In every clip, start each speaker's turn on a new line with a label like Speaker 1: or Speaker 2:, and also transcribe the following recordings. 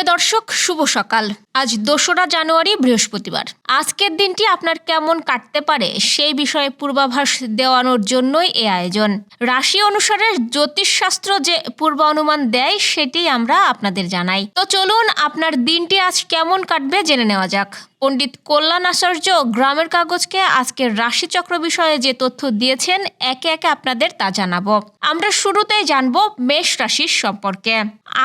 Speaker 1: প্রিয় দর্শক, শুভ সকাল। আজ দোসরা জানুয়ারি, বৃহস্পতিবার। আজকের দিনটি আপনার কেমন কাটতে পারে সেই বিষয়ে পূর্বাভাস দেওয়ানোর জন্যই এ আয়োজন। রাশি অনুসারে জ্যোতিষশাস্ত্র যে পূর্বানুমান দেয়, সেটি আমরা আপনাদের জানাই। তো চলুন, আপনার দিনটি আজ কেমন কাটবে, জেনে নেওয়া যাক। পণ্ডিত কল্যাণ আচার্য গ্রামের কাগজকে আজকে রাশিচক্র বিষয়ে যে তথ্য দিয়েছেন, একে একে আপনাদের তা জানাব। আমরা শুরুতেই জানব মেষ রাশির সম্পর্কে।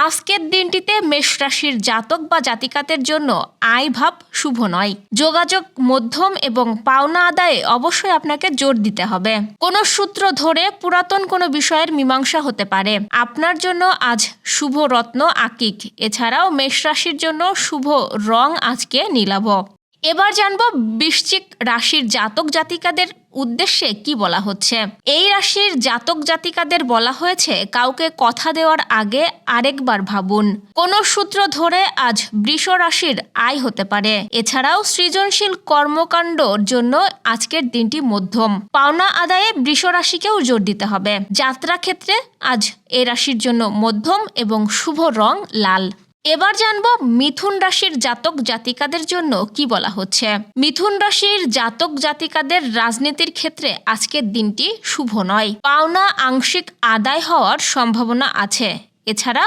Speaker 1: আজকের দিনটিতে মেষ রাশির জাতক বা জাতিকাদের জন্য আয় ভাব শুভ নয়। যোগাযোগ মধ্যম এবং পাওনা আদায়ে অবশ্যই আপনাকে জোর দিতে হবে। কোনো সূত্র ধরে পুরাতন কোনো বিষয়ের মীমাংসা হতে পারে। আপনার জন্য আজ শুভ রত্ন আকিক। এছাড়াও মেষ রাশির জন্য শুভ রং আজকে নীলাভ। এবার জানব বৃশ্চিক রাশির জাতক জাতিকাদের উদ্দেশ্যে কি বলা হচ্ছে। এই রাশির জাতক জাতিকাদের বলা হয়েছে, কাউকে কথা দেওয়ার আগে আরেকবার ভাবুন। কোন সূত্র ধরে আজ বৃষ রাশির আয় হতে পারে। এছাড়াও সৃজনশীল কর্মকাণ্ডর জন্য আজকের দিনটি মধ্যম। পাওনা আদায়ে বৃষ রাশিকেও জোর দিতে হবে। যাত্রা ক্ষেত্রে আজ এ রাশির জন্য মধ্যম এবং শুভ রং লাল। এবার জানব মিথুন রাশির জাতক জাতিকাদের জন্য কি বলা হচ্ছে। মিথুন রাশির জাতক জাতিকাদের রাজনীতির ক্ষেত্রে আজকের দিনটি শুভ নয়। পাওনা আংশিক আদায় হওয়ার সম্ভাবনা আছে। এছাড়া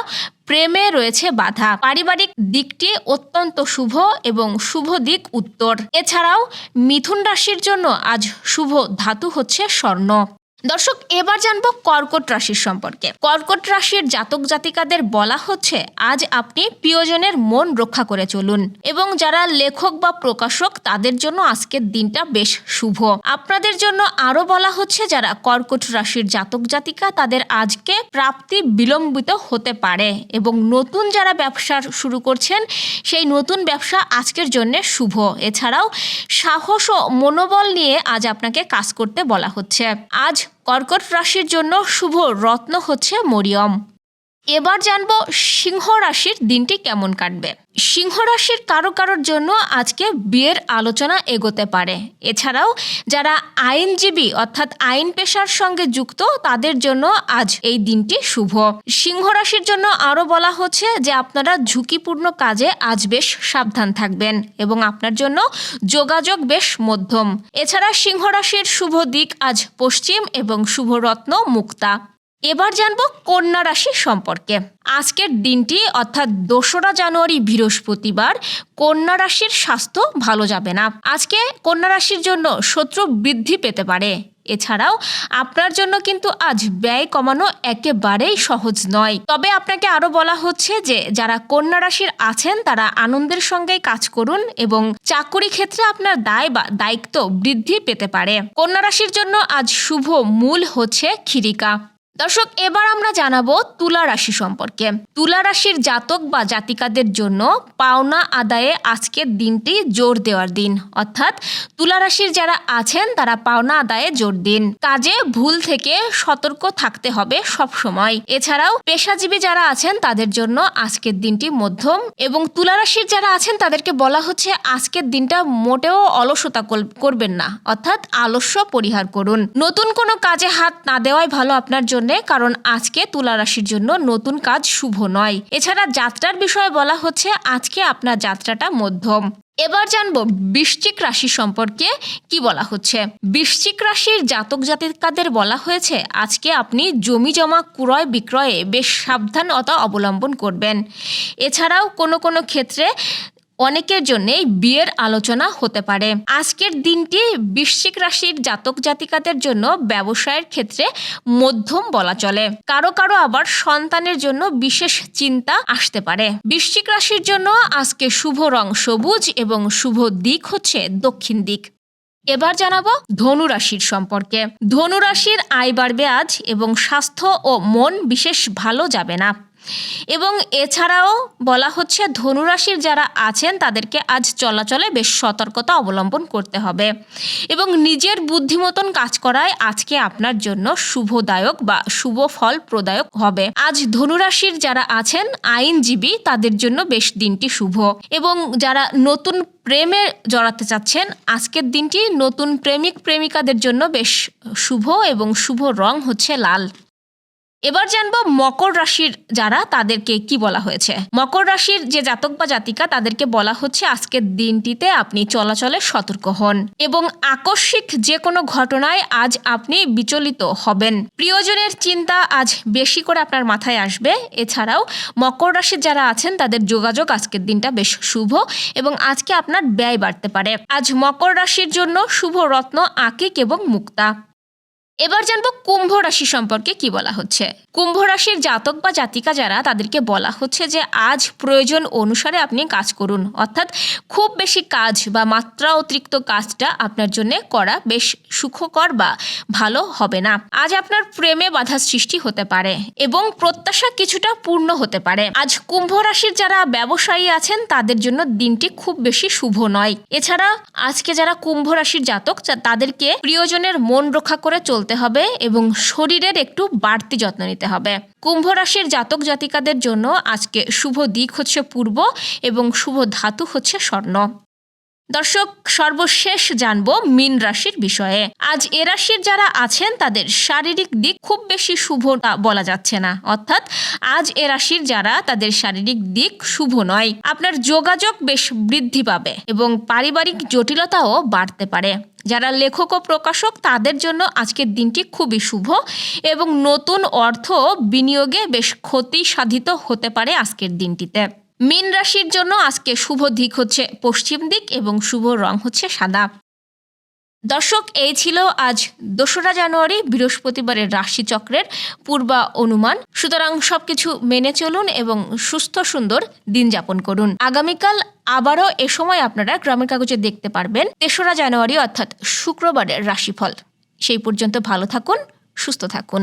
Speaker 1: প্রেমে রয়েছে বাধা। পারিবারিক দিকটি অত্যন্ত শুভ এবং শুভ দিক উত্তর। এছাড়াও মিথুন রাশির জন্য আজ শুভ ধাতু হচ্ছে স্বর্ণ। দর্শক, এবার জানব কর্কট রাশির সম্পর্কে। কর্কট রাশির জাতক জাতিকাদের বলা হচ্ছে, আজ আপনি প্রিয়জনের মন রক্ষা করে চলুন এবং যারা লেখক বা প্রকাশক, তাদের জন্য আজকের দিনটা বেশ শুভ। আপনাদের জন্য আরও বলা হচ্ছে, যারা কর্কট রাশির জাতক জাতিকা, তাদের আজকে প্রাপ্তি বিলম্বিত হতে পারে এবং নতুন যারা ব্যবসা শুরু করছেন, সেই নতুন ব্যবসা আজকের জন্য শুভ। এছাড়াও সাহস ও মনোবল নিয়ে আজ আপনাকে কাজ করতে বলা হচ্ছে। আজ কর্কট রাশির জন্য শুভ রত্ন হচ্ছে মরিয়ম। এবার জানব সিংহ রাশির দিনটি কেমন কাটবে। সিংহ রাশির কারও কারোর জন্য আজকে বিয়ের আলোচনা এগোতে পারে। এছাড়াও যারা আইনজীবী অর্থাৎ আইন পেশার সঙ্গে যুক্ত, তাদের জন্য আজ এই দিনটি শুভ। সিংহ রাশির জন্য আরও বলা হচ্ছে যে আপনারা ঝুঁকিপূর্ণ কাজে আজ বেশ সাবধান থাকবেন এবং আপনার জন্য যোগাযোগ বেশ মধ্যম। এছাড়া সিংহ রাশির শুভ দিক আজ পশ্চিম এবং শুভ রত্ন মুক্তা। এবার জানব কন্যা রাশি সম্পর্কে। আজকের দিনটি অর্থাৎ দোসরা জানুয়ারি বৃহস্পতিবার, কন্যা রাশির স্বাস্থ্য ভালো যাবে না। আজকে কন্যা রাশির জন্য শত্রু বৃদ্ধি পেতে পারে। এছাড়াও আপনার জন্য কিন্তু আজ ব্যয় কমানো একেবারেই সহজ নয়। তবে আপনাকে আরও বলা হচ্ছে যে, যারা কন্যা রাশির আছেন, তারা আনন্দের সঙ্গেই কাজ করুন এবং চাকরি ক্ষেত্রে আপনার দায় বা দায়িত্ব বৃদ্ধি পেতে পারে। কন্যা রাশির জন্য আজ শুভ মূল হচ্ছে খিরিকা দর্শক, এবার আমরা জানাব তুলা রাশি সম্পর্কে। তুলা রাশির জাতক বা জাতিকাদের জন্য পাওনা আদায়ে আজকের দিনটি জোর দেওয়ার দিন। অর্থাৎ তুলা রাশির যারা আছেন, তারা পাওনা আদায়ে জোর দিন। কাজে ভুল থেকে সতর্ক থাকতে হবে সব সময় এছাড়াও পেশাজীবী যারা আছেন, তাদের জন্য আজকের দিনটি মধ্যম এবং তুলা রাশির যারা আছেন, তাদেরকে বলা হচ্ছে আজকের দিনটা মোটেও অলসতা করবেন না। অর্থাৎ আলস্য পরিহার করুন। নতুন কোনো কাজে হাত না দেওয়াই ভালো আপনার জন্য কারণ আজকে তুলা রাশির জন্য নতুন কাজ শুভ নয়। এছাড়া যাত্রার বিষয়ে বলা হচ্ছে, আজকে আপনার যাত্রাটা মধ্যম। এবার জানব, বৃশ্চিক রাশি সম্পর্কে কি বলা হচ্ছে? বৃশ্চিক রাশির জাতক জাতিকাদের বলা হয়েছে, আজকে আপনি জমি জমা, ক্রয় বিক্রয়ে বেশ সাবধানতা অবলম্বন করবেন। এছাড়াও কোনো কোনো ক্ষেত্রে অনেকের জন্যেই বিয়ের আলোচনা হতে পারে। আজকের দিনটি বৃশ্চিক রাশির জাতক জাতিকাদের জন্য ব্যবসায়ের ক্ষেত্রে মধ্যম বলা চলে। কারও কারও আবার সন্তানের জন্য বিশেষ চিন্তা আসতে পারে। বৃশ্চিক রাশির জন্য আজকে শুভ রং সবুজ এবং শুভ দিক হচ্ছে দক্ষিণ দিক। এবার জানাব ধনু রাশির সম্পর্কে। ধনু রাশির আয় বাড়বে আজ এবং স্বাস্থ্য ও মন বিশেষ ভালো যাবে না। এবং এছাড়াও বলা হচ্ছে ধনুরাশির যারা আছেন, তাদেরকে আজ চলাচলে বেশ সতর্কতা অবলম্বন করতে হবে। এবং নিজের বুদ্ধিমতন কাজ করায় আজকে আপনার জন্য শুভদায়ক বা শুভ ফল প্রদায়ক হবে। আজ ধনুরাশির যারা আছেন, আইনজীবী, তাদের জন্য বেশ দিনটি শুভ। এবং যারা নতুন প্রেমে জড়াতে চাচ্ছেন, আজকের দিনটি নতুন প্রেমিক, প্রেমিকাদের জন্য বেশ শুভ এবং শুভ রং হচ্ছে লাল। এবার জানব মকর রাশির যারা, তাদেরকে কি বলা হয়েছে? মকর রাশির যে জাতক বা জাতিকা, তাদেরকে বলা হচ্ছে আজকের দিনটিতে আপনি চলাচলে সতর্ক হন এবং আকস্মিক যে কোনো ঘটনায় আজ আপনি বিচলিত হবেন। প্রিয়জনের চিন্তা আজ বেশি করে আপনার মাথায় আসবে। এছাড়াও মকর রাশির যারা আছেন, তাদের যোগাযোগ আজকের দিনটা বেশ শুভ এবং আজকে আপনার ব্যয় বাড়তে পারে। আজ মকর রাশির জন্য শুভ রত্ন আকিক এবং মুক্তা। এবার জানব কুম্ভ রাশি সম্পর্কে কি বলা হচ্ছে। কুম্ভ রাশির জাতক বা জাতিকা যারা, তাদেরকে বলা হচ্ছে যে, আজ প্রয়োজন অনুসারে আপনি কাজ করুন। অর্থাৎ খুব বেশি কাজ বা মাত্রা অতিরিক্ত কাজটা আপনার জন্য করা বেশ সুখকর বা ভালো হবে না। আজ আপনার প্রেমে বাধা সৃষ্টি হতে পারে এবং প্রত্যাশা কিছুটা পূর্ণ হতে পারে। আজ কুম্ভ রাশির যারা ব্যবসায়ী আছেন, তাদের জন্য দিনটি খুব বেশি শুভ নয়। এছাড়া আজকে যারা কুম্ভ রাশির জাতক, তাদেরকে প্রিয়জনের মন রক্ষা করে চলতে হবে এবং শরীরের একটু বাড়তি যত্ন নিতে হবে। কুম্ভ রাশির জাতক জাতিকাদের জন্য আজকে শুভ দিক হচ্ছে পূর্ব এবং শুভ ধাতু হচ্ছে স্বর্ণ। দর্শক, সর্বশেষ জানব মীন রাশির বিষয়ে। আজ এ রাশির যারা আছেন, তাদের শারীরিক দিক খুব বেশি শুভ বলা যাচ্ছে না। অর্থাৎ আজ এ রাশির যারা, তাদের শারীরিক দিক শুভ নয়। আপনার যোগাযোগ বেশ বৃদ্ধি পাবে এবং পারিবারিক জটিলতাও বাড়তে পারে। যারা লেখক ও প্রকাশক, তাদের জন্য আজকের দিনটি খুবই শুভ এবং নতুন অর্থ বিনিয়োগে বেশ ক্ষতি সাধিত হতে পারে আজকের দিনটিতে। মীন রাশির জন্য আজকে শুভ দিক হচ্ছে পশ্চিম দিক এবং শুভ রং হচ্ছে সাদা। দর্শক, এই ছিল আজ দোসরা জানুয়ারি, বৃহস্পতিবারের রাশিচক্রের পূর্বা অনুমান সুতরাং সবকিছু মেনে চলুন এবং সুস্থ, সুন্দর দিন যাপন করুন। আগামীকাল আবারও এ সময় আপনারা গ্রামের কাগজে দেখতে পারবেন তেসরা জানুয়ারি, অর্থাৎ শুক্রবারের রাশিফল। সেই পর্যন্ত ভালো থাকুন, সুস্থ থাকুন।